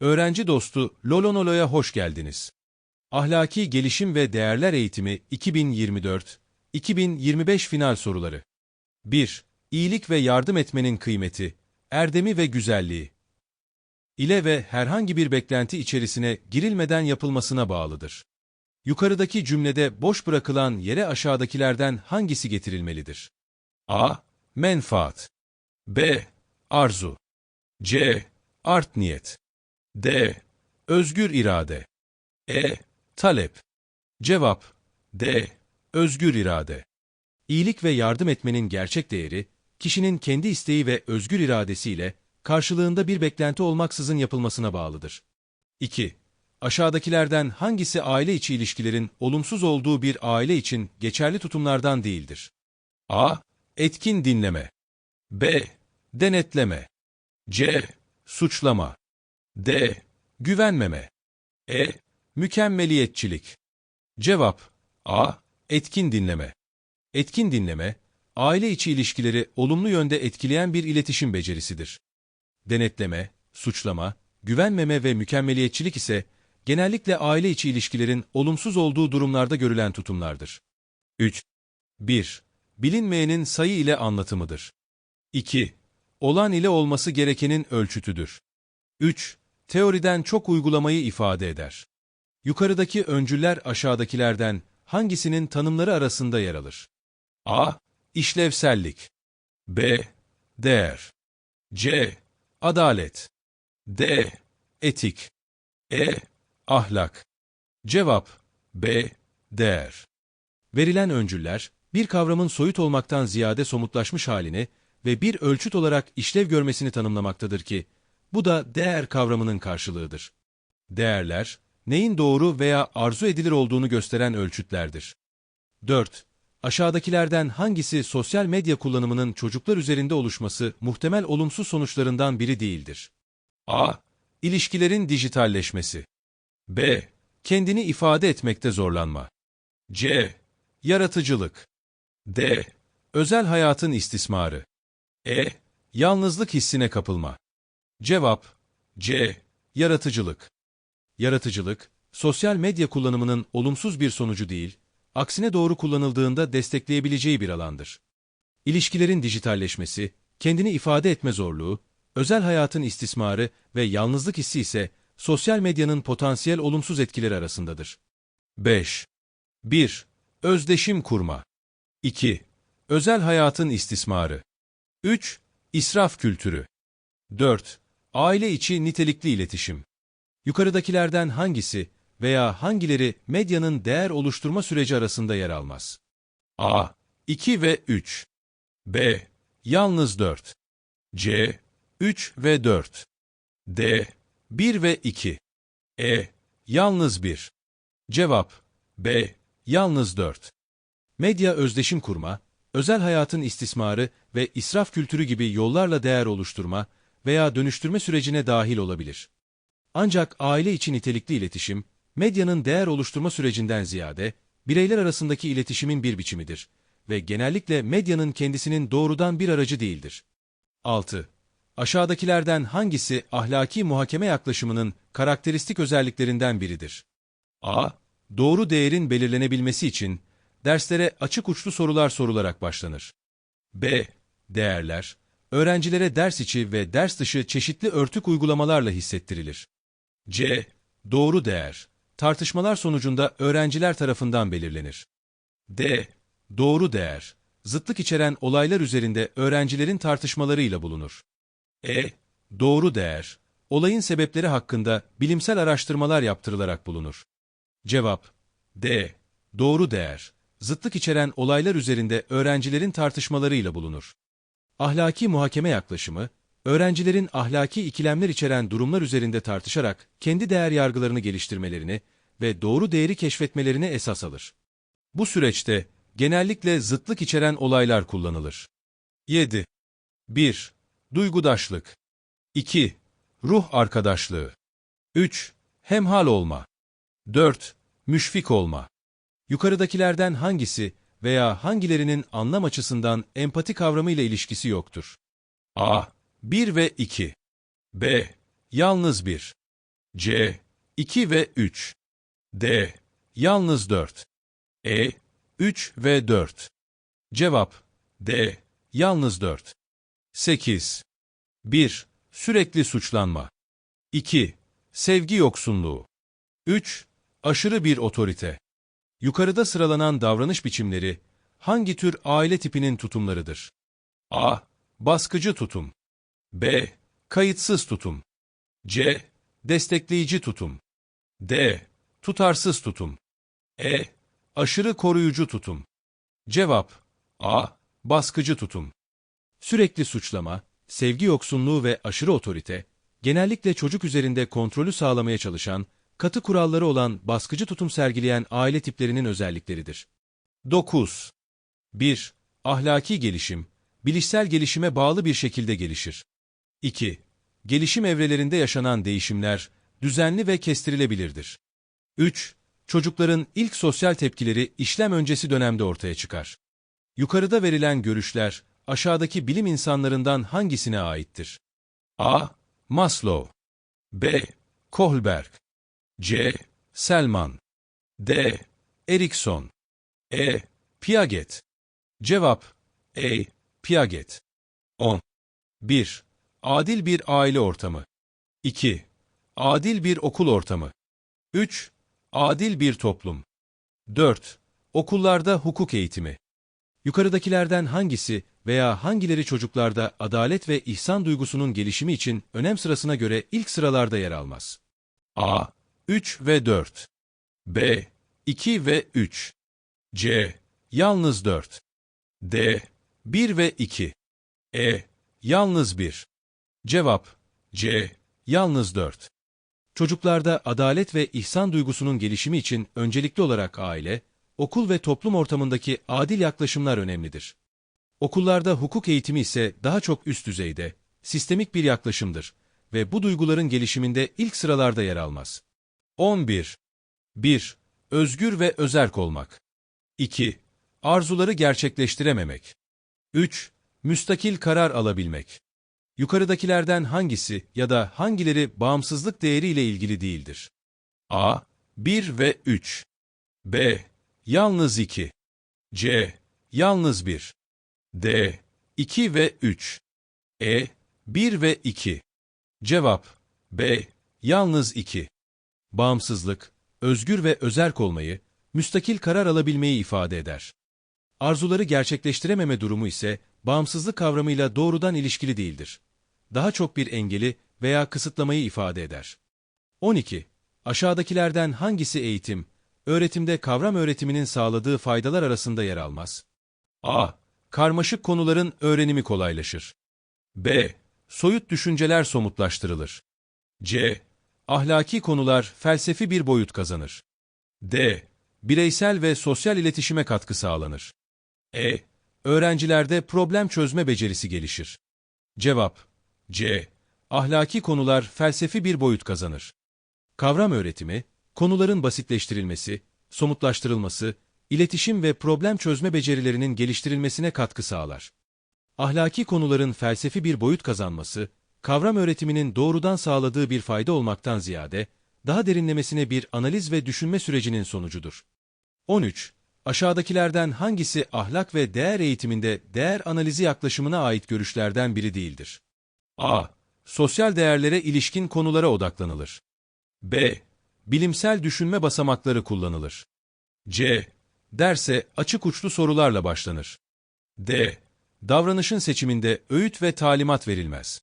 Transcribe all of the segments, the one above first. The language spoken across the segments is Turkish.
Öğrenci dostu Lolonolo'ya hoş geldiniz. Ahlaki Gelişim ve Değerler Eğitimi 2024-2025 final soruları. 1. İyilik ve yardım etmenin kıymeti, erdemi ve güzelliği. ile ve herhangi bir beklenti içerisine girilmeden yapılmasına bağlıdır. Yukarıdaki cümlede boş bırakılan yere aşağıdakilerden hangisi getirilmelidir? A. Menfaat B. Arzu C. Art niyet D. Özgür irade E. Talep Cevap D. Özgür irade İyilik ve yardım etmenin gerçek değeri, kişinin kendi isteği ve özgür iradesiyle karşılığında bir beklenti olmaksızın yapılmasına bağlıdır. 2. Aşağıdakilerden hangisi aile içi ilişkilerin olumsuz olduğu bir aile için geçerli tutumlardan değildir? A. Etkin dinleme B. Denetleme C. Suçlama D. Güvenmeme E. Mükemmeliyetçilik Cevap A. Etkin dinleme Etkin dinleme, aile içi ilişkileri olumlu yönde etkileyen bir iletişim becerisidir. Denetleme, suçlama, güvenmeme ve mükemmeliyetçilik ise genellikle aile içi ilişkilerin olumsuz olduğu durumlarda görülen tutumlardır. 3. 1. Bilinmeyenin sayı ile anlatımıdır. 2. Olan ile olması gerekenin ölçütüdür. 3. Teoriden çok uygulamayı ifade eder. Yukarıdaki öncüller aşağıdakilerden hangisinin tanımları arasında yer alır? A. İşlevsellik B. Değer C. Adalet D. Etik E. Ahlak Cevap B. Değer Verilen öncüller, bir kavramın soyut olmaktan ziyade somutlaşmış halini ve bir ölçüt olarak işlev görmesini tanımlamaktadır ki, bu da değer kavramının karşılığıdır. Değerler, neyin doğru veya arzu edilir olduğunu gösteren ölçütlerdir. 4. Aşağıdakilerden hangisi sosyal medya kullanımının çocuklar üzerinde oluşması muhtemel olumsuz sonuçlarından biri değildir? A. İlişkilerin dijitalleşmesi B. Kendini ifade etmekte zorlanma C. Yaratıcılık D. Özel hayatın istismarı E. Yalnızlık hissine kapılma Cevap C. Yaratıcılık Yaratıcılık, sosyal medya kullanımının olumsuz bir sonucu değil, aksine doğru kullanıldığında destekleyebileceği bir alandır. İlişkilerin dijitalleşmesi, kendini ifade etme zorluğu, özel hayatın istismarı ve yalnızlık hissi ise sosyal medyanın potansiyel olumsuz etkileri arasındadır. 5. 1. Özdeşim kurma 2. Özel hayatın istismarı 3. İsraf kültürü 4. Aile içi nitelikli iletişim Yukarıdakilerden hangisi veya hangileri medyanın değer oluşturma süreci arasında yer almaz? A. 2 ve 3 B. Yalnız 4 C. 3 ve 4 D. 1 ve 2 E. Yalnız 1 Cevap B. Yalnız 4 Medya özdeşim kurma, özel hayatın istismarı ve israf kültürü gibi yollarla değer oluşturma veya dönüştürme sürecine dahil olabilir. Ancak aile içi nitelikli iletişim, medyanın değer oluşturma sürecinden ziyade, bireyler arasındaki iletişimin bir biçimidir ve genellikle medyanın kendisinin doğrudan bir aracı değildir. 6. Aşağıdakilerden hangisi ahlaki muhakeme yaklaşımının karakteristik özelliklerinden biridir? A. Doğru değerin belirlenebilmesi için derslere açık uçlu sorular sorularak başlanır. B. Değerler, öğrencilere ders içi ve ders dışı çeşitli örtük uygulamalarla hissettirilir. C. Doğru değer, tartışmalar sonucunda öğrenciler tarafından belirlenir. D. Doğru değer, zıtlık içeren olaylar üzerinde öğrencilerin tartışmalarıyla bulunur. E. Doğru değer, olayın sebepleri hakkında bilimsel araştırmalar yaptırılarak bulunur. Cevap D. Doğru değer, zıtlık içeren olaylar üzerinde öğrencilerin tartışmalarıyla bulunur. Ahlaki muhakeme yaklaşımı, öğrencilerin ahlaki ikilemler içeren durumlar üzerinde tartışarak kendi değer yargılarını geliştirmelerini ve doğru değeri keşfetmelerini esas alır. Bu süreçte genellikle zıtlık içeren olaylar kullanılır. 7. 1. Duygudaşlık 2. Ruh arkadaşlığı 3. Hemhal olma 4. Müşfik olma Yukarıdakilerden hangisi veya hangilerinin anlam açısından empati kavramıyla ilişkisi yoktur? A. 1 ve 2 B. Yalnız 1 C. 2 ve 3. D. Yalnız 4. E. 3 ve 4. Cevap D. Yalnız 4. 8. 1. Sürekli suçlanma. 2. Sevgi yoksunluğu. 3. Aşırı bir otorite. Yukarıda sıralanan davranış biçimleri hangi tür aile tipinin tutumlarıdır? A. Baskıcı tutum. B. Kayıtsız tutum. C. Destekleyici tutum. D. Tutarsız tutum. E. Aşırı koruyucu tutum. Cevap A. Baskıcı tutum. Sürekli suçlama, sevgi yoksunluğu ve aşırı otorite, genellikle çocuk üzerinde kontrolü sağlamaya çalışan, katı kuralları olan baskıcı tutum sergileyen aile tiplerinin özellikleridir. 9. 1. Ahlaki gelişim, bilişsel gelişime bağlı bir şekilde gelişir. 2. Gelişim evrelerinde yaşanan değişimler, düzenli ve kestirilebilirdir. 3. Çocukların ilk sosyal tepkileri işlem öncesi dönemde ortaya çıkar. Yukarıda verilen görüşler, aşağıdaki bilim insanlarından hangisine aittir? A. Maslow B. Kohlberg C. Selman D. Erikson E. Piaget Cevap E. Piaget 10. 1. Adil bir aile ortamı 2. Adil bir okul ortamı 3. Adil bir toplum 4. Okullarda hukuk eğitimi Yukarıdakilerden hangisi veya hangileri çocuklarda adalet ve ihsan duygusunun gelişimi için önem sırasına göre ilk sıralarda yer almaz? A. 3 ve 4 B. 2 ve 3 C. Yalnız 4 D. 1 ve 2 E. Yalnız 1 Cevap C. Yalnız 4 Çocuklarda adalet ve ihsan duygusunun gelişimi için öncelikli olarak aile, okul ve toplum ortamındaki adil yaklaşımlar önemlidir. Okullarda hukuk eğitimi ise daha çok üst düzeyde, sistemik bir yaklaşımdır ve bu duyguların gelişiminde ilk sıralarda yer almaz. 11. 1. Özgür ve özerk olmak. 2. Arzuları gerçekleştirememek. 3. Müstakil karar alabilmek. Yukarıdakilerden hangisi ya da hangileri bağımsızlık değeri ile ilgili değildir? A. 1 ve 3. B. Yalnız 2. C. Yalnız 1. D. 2 ve 3. E. 1 ve 2. Cevap B. Yalnız 2. Bağımsızlık, özgür ve özerk olmayı, müstakil karar alabilmeyi ifade eder. Arzuları gerçekleştirememe durumu ise bağımsızlık kavramıyla doğrudan ilişkili değildir. Daha çok bir engeli veya kısıtlamayı ifade eder. 12. Aşağıdakilerden hangisi eğitim, öğretimde kavram öğretiminin sağladığı faydalar arasında yer almaz? A. Karmaşık konuların öğrenimi kolaylaşır. B. Soyut düşünceler somutlaştırılır. C. Ahlaki konular felsefi bir boyut kazanır. D. Bireysel ve sosyal iletişime katkı sağlanır. E. Öğrencilerde problem çözme becerisi gelişir. Cevap C. Ahlaki konular felsefi bir boyut kazanır. Kavram öğretimi, konuların basitleştirilmesi, somutlaştırılması, iletişim ve problem çözme becerilerinin geliştirilmesine katkı sağlar. Ahlaki konuların felsefi bir boyut kazanması, kavram öğretiminin doğrudan sağladığı bir fayda olmaktan ziyade, daha derinlemesine bir analiz ve düşünme sürecinin sonucudur. 13. Aşağıdakilerden hangisi ahlak ve değer eğitiminde değer analizi yaklaşımına ait görüşlerden biri değildir? A. Sosyal değerlere ilişkin konulara odaklanılır. B. Bilimsel düşünme basamakları kullanılır. C. Derse açık uçlu sorularla başlanır. D. Davranışın seçiminde öğüt ve talimat verilmez.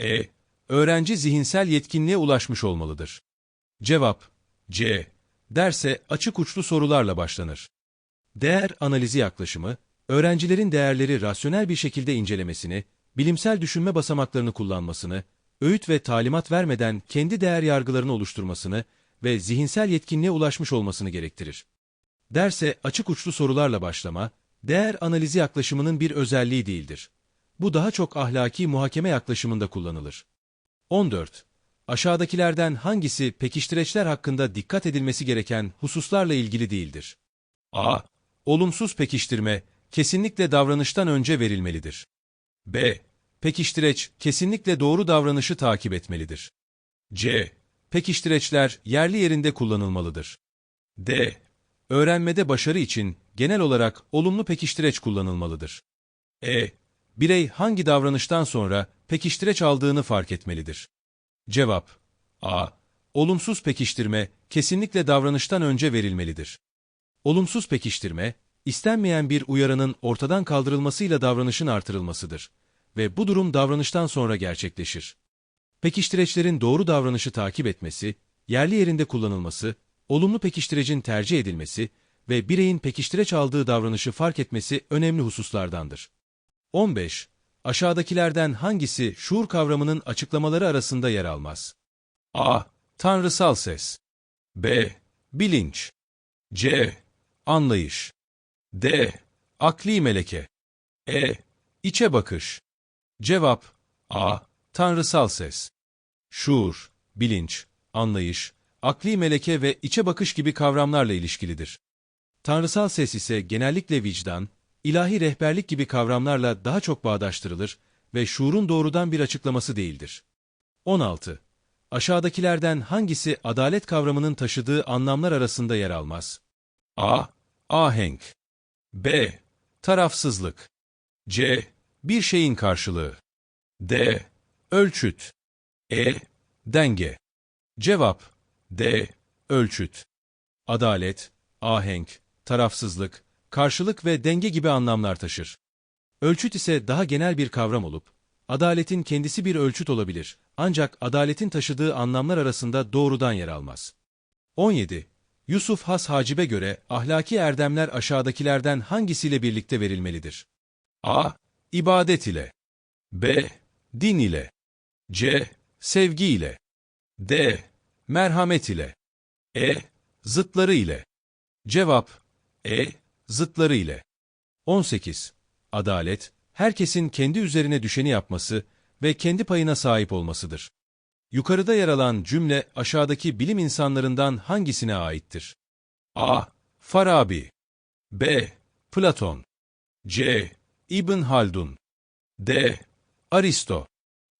E. Öğrenci zihinsel yetkinliğe ulaşmış olmalıdır. Cevap C. Derse açık uçlu sorularla başlanır. Değer analizi yaklaşımı, öğrencilerin değerleri rasyonel bir şekilde incelemesini, bilimsel düşünme basamaklarını kullanmasını, öğüt ve talimat vermeden kendi değer yargılarını oluşturmasını ve zihinsel yetkinliğe ulaşmış olmasını gerektirir. Derse açık uçlu sorularla başlama, değer analizi yaklaşımının bir özelliği değildir. Bu daha çok ahlaki muhakeme yaklaşımında kullanılır. 14. Aşağıdakilerden hangisi pekiştireçler hakkında dikkat edilmesi gereken hususlarla ilgili değildir? A. Olumsuz pekiştirme kesinlikle davranıştan önce verilmelidir. B. Pekiştireç kesinlikle doğru davranışı takip etmelidir. C. Pekiştireçler yerli yerinde kullanılmalıdır. D. Öğrenmede başarı için genel olarak olumlu pekiştireç kullanılmalıdır. E. Birey hangi davranıştan sonra pekiştireç aldığını fark etmelidir. Cevap A. Olumsuz pekiştirme kesinlikle davranıştan önce verilmelidir. Olumsuz pekiştirme, istenmeyen bir uyarının ortadan kaldırılmasıyla davranışın artırılmasıdır ve bu durum davranıştan sonra gerçekleşir. Pekiştireçlerin doğru davranışı takip etmesi, yerli yerinde kullanılması, olumlu pekiştirecin tercih edilmesi ve bireyin pekiştireç aldığı davranışı fark etmesi önemli hususlardandır. 15. Aşağıdakilerden hangisi şuur kavramının açıklamaları arasında yer almaz? A. Tanrısal ses B. Bilinç C. Anlayış D. Akli meleke E. İçe bakış Cevap A. Tanrısal ses Şuur, bilinç, anlayış, akli meleke ve içe bakış gibi kavramlarla ilişkilidir. Tanrısal ses ise genellikle vicdan, ilahi rehberlik gibi kavramlarla daha çok bağdaştırılır ve şuurun doğrudan bir açıklaması değildir. 16. Aşağıdakilerden hangisi adalet kavramının taşıdığı anlamlar arasında yer almaz? A. Ahenk B. Tarafsızlık C. Bir şeyin karşılığı D. Ölçüt E. Denge Cevap D. Ölçüt Adalet, ahenk, tarafsızlık, karşılık ve denge gibi anlamlar taşır. Ölçüt ise daha genel bir kavram olup, adaletin kendisi bir ölçüt olabilir ancak adaletin taşıdığı anlamlar arasında doğrudan yer almaz. 17. Yusuf Has Hacib'e göre ahlaki erdemler aşağıdakilerden hangisiyle birlikte verilmelidir? A. İbadet ile B. Din ile C. Sevgi ile D. Merhamet ile E. Zıtları ile Cevap E. Zıtları ile 18. Adalet, herkesin kendi üzerine düşeni yapması ve kendi payına sahip olmasıdır. Yukarıda yer alan cümle aşağıdaki bilim insanlarından hangisine aittir? A. Farabi B. Platon C. İbn Haldun D. Aristo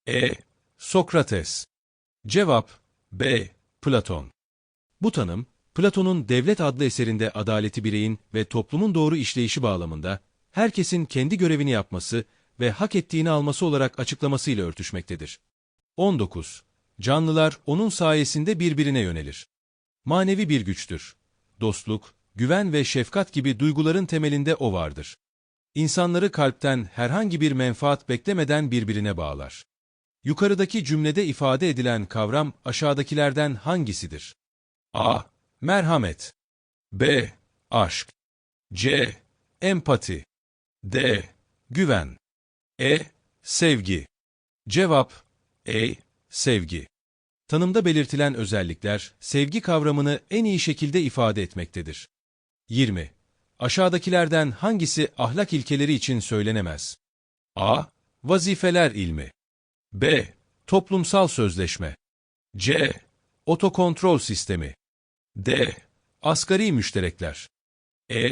E. Sokrates Cevap B. Platon Bu tanım, Platon'un Devlet adlı eserinde adaleti bireyin ve toplumun doğru işleyişi bağlamında herkesin kendi görevini yapması ve hak ettiğini alması olarak açıklamasıyla örtüşmektedir. 19. Canlılar onun sayesinde birbirine yönelir. Manevi bir güçtür. Dostluk, güven ve şefkat gibi duyguların temelinde o vardır. İnsanları kalpten herhangi bir menfaat beklemeden birbirine bağlar. Yukarıdaki cümlede ifade edilen kavram aşağıdakilerden hangisidir? A. Merhamet B. Aşk C. Empati D. Güven E. Sevgi Cevap E. Sevgi Tanımda belirtilen özellikler, sevgi kavramını en iyi şekilde ifade etmektedir. 20. Aşağıdakilerden hangisi ahlak ilkeleri için söylenemez? A. Vazifeler ilmi B. Toplumsal sözleşme C. Otokontrol sistemi D. Asgari müşterekler E.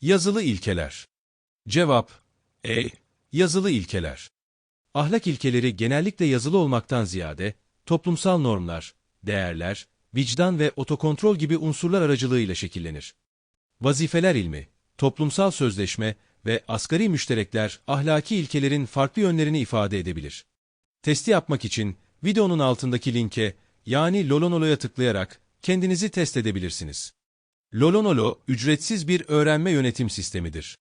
Yazılı ilkeler Cevap E. Yazılı ilkeler Ahlak ilkeleri genellikle yazılı olmaktan ziyade, toplumsal normlar, değerler, vicdan ve otokontrol gibi unsurlar aracılığıyla şekillenir. Vazifeler ilmi, toplumsal sözleşme ve asgari müşterekler ahlaki ilkelerin farklı yönlerini ifade edebilir. Testi yapmak için videonun altındaki linke yani Lolonolo'ya tıklayarak kendinizi test edebilirsiniz. Lolonolo ücretsiz bir öğrenme yönetim sistemidir.